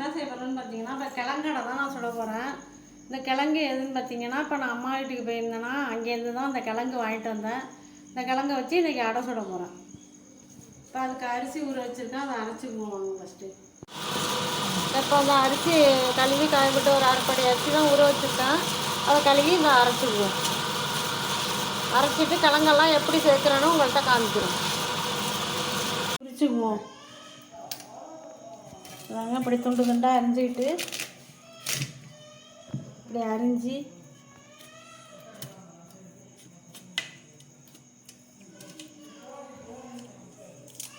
என்ன செய்ய போகிறேன்னு பார்த்தீங்கன்னா இப்போ கிழங்கடை தான் நான் சொல்ல போகிறேன் இந்த கிழங்கு எதுன்னு பார்த்தீங்கன்னா இப்போ நான் அம்மா வீட்டுக்கு போயிருந்தேன்னா அங்கேருந்து தான் அந்த கிழங்கு வாங்கிட்டு வந்தேன். இந்த கிழங்கை வச்சு இன்றைக்கி அடை சுட போகிறேன் இப்போ அதுக்கு அரிசி ஊற வச்சுருக்கேன் அதை அரைச்சிக்குவோம் ஃபஸ்ட்டு இப்போ அந்த அரிசி கழுவி காயப்பட்டு ஒரு அரைப்படி அரிசி தான் ஊற வச்சுருக்கேன். அதை கழுவி இந்த அரைச்சிக்குவோம் அரைச்சிட்டு கிழங்கெல்லாம் எப்படி சேர்க்குறேன்னு உங்கள்கிட்ட காமிக்கிறோம் பிரிச்சுக்குவோம் அதாங்க இப்படி துண்டு துண்டாக அரிஞ்சிக்கிட்டு இப்படி அரிஞ்சு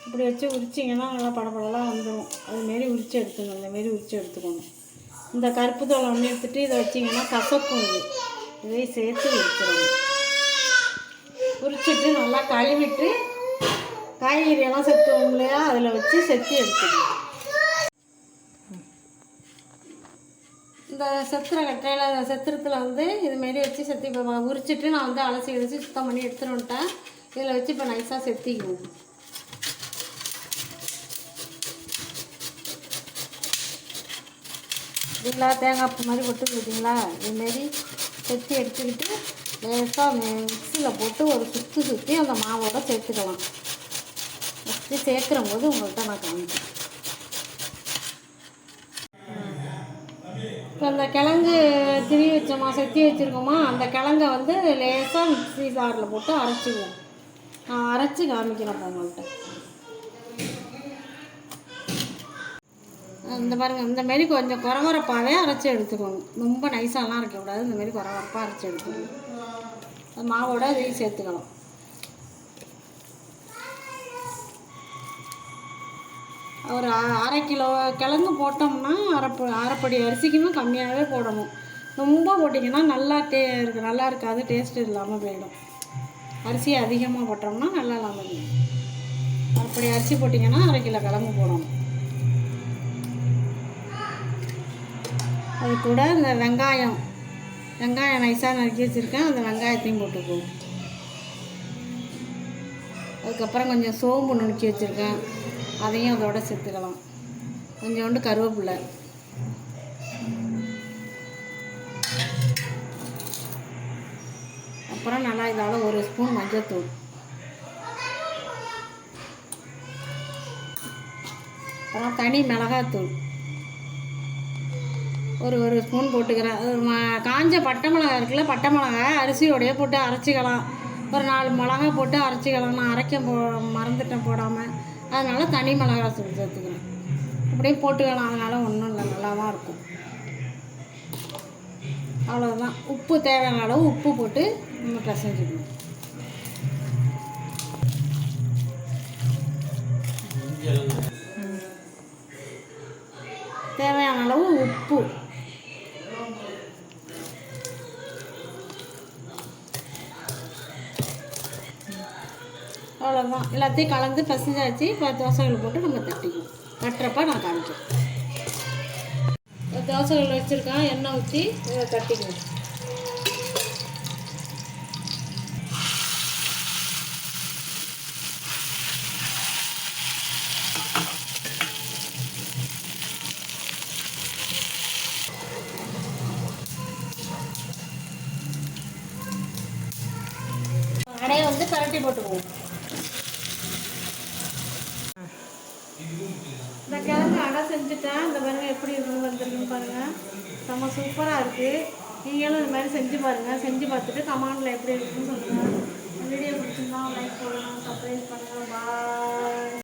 இப்படி வச்சு உரிச்சிங்கன்னா நல்லா படப்படலாம் வந்துடும் அதுமாரி உரிச்சு எடுத்துக்கணும் இந்தமாரி உரிச்சு எடுத்துக்கணும். இந்த கருப்பு தோலை ஒன்று எடுத்துட்டு இதை வச்சிங்கன்னா கசக்கும் இது. இதை சேர்த்து உரிச்சிடணும். உரிச்சிட்டு நல்லா கழுவிட்டு காய்கறி எல்லாம் செத்துவோம் இல்லையா? அதில் வச்சு செத்து எடுத்துக்கணும். இந்த செத்துற கட்டையில் செத்துறத்தில் வந்து இதுமாரி வச்சு செத்தி இப்போ உரிச்சிட்டு நான் வந்து அலசி அலசி சுத்தம் பண்ணி எடுத்துகிட்டு வந்துட்டேன். இதில் வச்சு இப்போ நைஸாக செத்திக்குவோம். இதுங்களா தேங்காய் பூ மாதிரி போட்டு பார்த்தீங்களா இதுமாரி செத்தி எடுத்துக்கிட்டு லேசாக மிக்சியில் போட்டு ஒரு சுற்றி சுற்றி அந்த மாவோட சேர்த்துக்கலாம். ஃபஸ்ட்டு சேர்க்குற போது உங்கள்கிட்ட நான் காமிக்கிறேன் இப்போ அந்த கிழங்கு திரி வச்சோமா செத்தி வச்சுருக்கோமா அந்த கிழங்க வந்து லேசாக மிக்ஸி போட்டு அரைச்சிக்குவோம் நான் அரைச்சி காமிக்கிறேன் இப்போ உங்கள்கிட்ட இந்த பாருங்கள் இந்தமாரி கொஞ்சம் குறவரப்பாகவே அரைச்சி எடுத்துக்கணும். ரொம்ப நைஸாலாம் அரைக்கக்கூடாது. இந்தமாரி குறவரப்பாக அரைச்சி எடுத்துக்கணும். மாவோட இதையும் சேர்த்துக்கலாம். ஒரு அரை கிலோ கிழங்கு போட்டோம்னா அரைப்ப அரைப்படி அரிசிக்குமே கம்மியாகவே போடணும். ரொம்ப போட்டிங்கன்னா நல்லா டே இருக்கு நல்லா இருக்காது டேஸ்ட் இல்லாமல் போயிடும். அரிசி அதிகமாக போட்டோம்னா நல்லா இல்லாமல் போயிடும். அரைப்படி அரிசி போட்டிங்கன்னா அரை கிலோ கிழங்கு போடணும். அது கூட இந்த வெங்காயம் வெங்காயம் நைஸாக நறுக்கி வச்சுருக்கேன். அந்த வெங்காயத்தையும் போட்டுக்குவோம் அதுக்கப்புறம் கொஞ்சம் சோம்பு நுணுக்கி வச்சுருக்கேன். அதையும் அதோட சேர்த்துக்கலாம். கொஞ்சோண்டு கருவேப்பிலை. அப்புறம் நல்லா இதால் ஒரு ஸ்பூன் மஞ்சள்தூள் அப்புறம் தனி மிளகாத்தூள். ஒரு ஒரு ஸ்பூன் போட்டுக்கிறேன். காஞ்ச பட்டை மிளகா இருக்குல்ல பட்டை மிளகா அரிசியோடையே போட்டு அரைச்சிக்கலாம். ஒரு நாலு மிளகா போட்டு அரைச்சிக்கலாம். நான் அரைக்க போ மறந்துட்டேன் போடாமல் அதனால தனி மிளகா தூள் சேர்த்துக்கிறேன் அப்படியே போட்டுக்கலாம். அதனால ஒன்றும் இல்லை. நல்லா தான் இருக்கும். அவ்வளோதான் உப்பு தேவையான அளவு உப்பு போட்டு நம்ம பிசைஞ்சிக்கணும். அவ்வளோதான் எல்லாத்தையும் கலந்து பசிஞ்சாச்சு. இப்போ தோசைகள் போட்டு நம்ம தட்டிக்குவோம். தட்டுறப்ப நான் காமிக்கிறேன். தோசைகள் வச்சுருக்கேன். எண்ணெய் ஊற்றி இதை தட்டிக்கணும் அடையை வந்து பரட்டி போட்டுக்குவோம். இந்த கிழங்கு அடை செஞ்சுட்டேன். இந்த பாருங்க எப்படி இருக்கணும் வந்துருக்குன்னு பாருங்கள் செம்ம சூப்பராக இருக்குது நீங்களும் இது மாதிரி செஞ்சு பாருங்கள் செஞ்சு பார்த்துட்டு கமாண்டில் எப்படி இருக்குன்னு சொல்லுங்கள் வீடியோ பிடிச்சிருந்தா லைக் போடணும் சப்ஸ்கிரைப் பண்ணுங்கள் பாய்